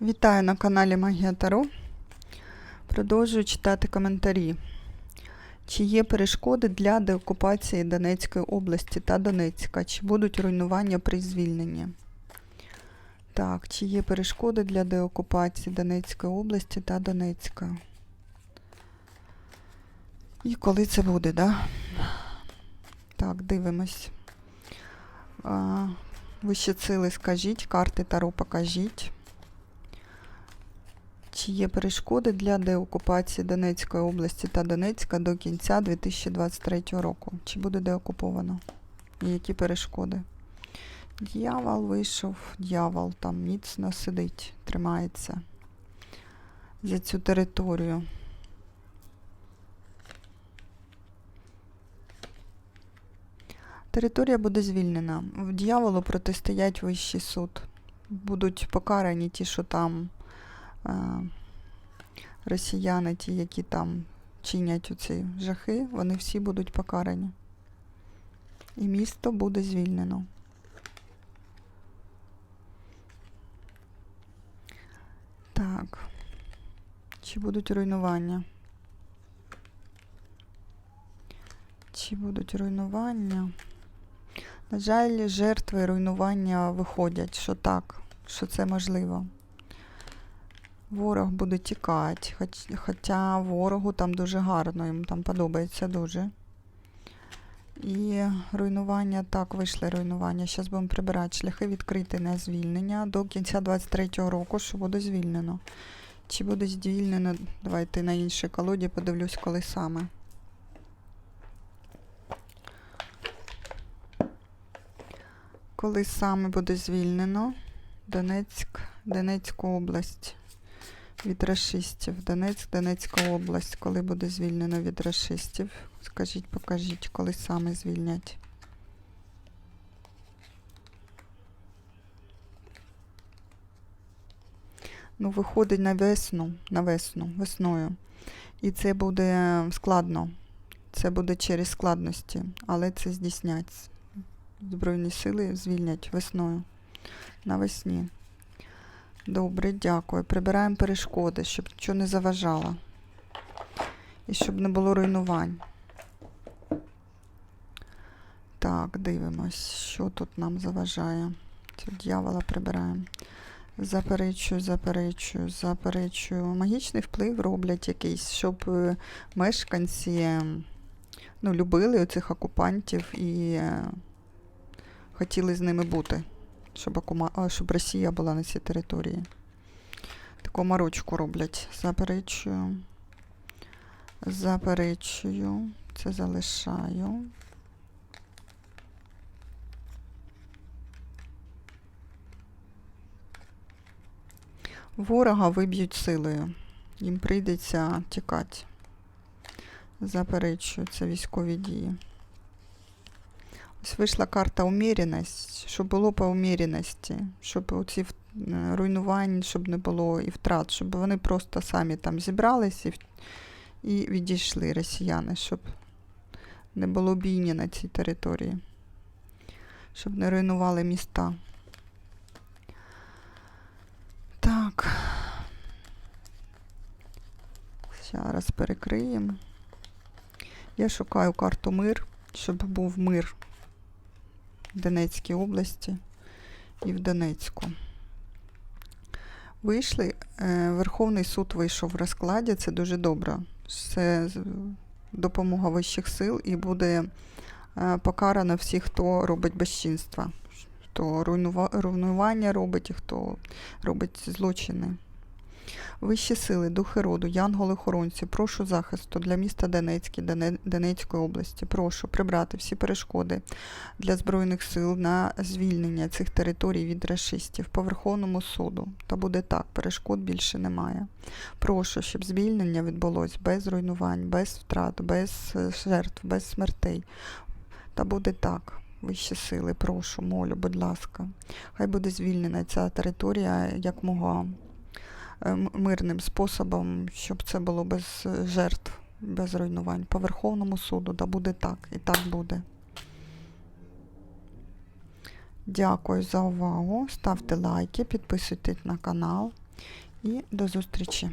Вітаю на каналі Магія Таро. Продовжую читати коментарі. Чи є перешкоди для деокупації Донецької області та Донецька? Чи будуть руйнування при звільненні? Так, чи є перешкоди для деокупації Донецької області та Донецька? І коли це буде, да? Так, дивимось. А, вищі сили скажіть, карти Таро покажіть. Чи є перешкоди для деокупації Донецької області та Донецька до кінця 2023 року? Чи буде деокуповано? І які перешкоди? Дьявол вийшов, дьявол там міцно сидить, тримається за цю територію. Територія буде звільнена. В дьяволу протистоять вищий суд. Будуть покарані ті, що там росіяни, ті, які там чинять оці жахи, вони всі будуть покарані. І місто буде звільнено. Так. Чи будуть руйнування? Чи будуть руйнування? На жаль, жертви руйнування виходять, що так, що це можливо. Ворог буде тікати, хоч, хоча ворогу там дуже гарно, їм там подобається дуже. І руйнування, так, вийшли руйнування. Зараз будемо прибирати шляхи відкриті на звільнення до кінця 23-го року, що буде звільнено. Чи буде звільнено, давайте на іншій колоді подивлюсь, коли саме. Коли саме буде звільнено Донецьк, Донецьку область від расистів. Донецьк, Донецька область, коли буде звільнено від расистів. Скажіть, покажіть, коли саме звільнять. Ну, виходить на весну, на весну, весною. І це буде складно. Це буде через складності, але це здійсняться. Збройні сили звільнять весною. Навесні. Добре, дякую. Прибираємо перешкоди, щоб нічого не заважало. І щоб не було руйнувань. Так, дивимось, що тут нам заважає. Цього дьявола прибираємо. Заперечую, заперечую, заперечую. Магічний вплив роблять якийсь, щоб е, мешканці ем, ну, любили оцих окупантів і е, хотіли з ними бути, щоб, окума... а, щоб Росія була на цій території. Таку марочку роблять. Заперечую. Заперечую. Це залишаю. Ворога виб'ють силою. Їм прийдеться тікати. Заперечую, це військові дії. Вийшла карта уміряність, щоб було по уміряності, щоб оці е, руйнувань, щоб не було і втрат, щоб вони просто самі там зібрались і, і відійшли росіяни, щоб не було бійні на цій території, щоб не руйнували міста. Так. Зараз перекриємо. Я шукаю карту мир, щоб був мир в Донецькій області і в Донецьку. Вийшли, е, Верховний суд вийшов в розкладі, це дуже добре. Це допомога вищих сил і буде е, покарано всіх, хто робить безчинства, хто руйнува- руйнування робить і хто робить злочини. Вищі сили, духи роду, янголи-охоронці, прошу захисту для міста Донецький, Доне- Донецької області. Прошу прибрати всі перешкоди для Збройних сил на звільнення цих територій від расистів по Верховному суду. Та буде так, перешкод більше немає. Прошу, щоб звільнення відбулось без руйнувань, без втрат, без е, жертв, без смертей. Та буде так. Вищі сили, прошу, молю, будь ласка. Хай буде звільнена ця територія якмога е, м- мирним способом, щоб це було без е, жертв, без руйнувань. По Верховному суду, да буде так, і так буде. Дякую за увагу. Ставте лайки, підписуйтесь на канал. І до зустрічі!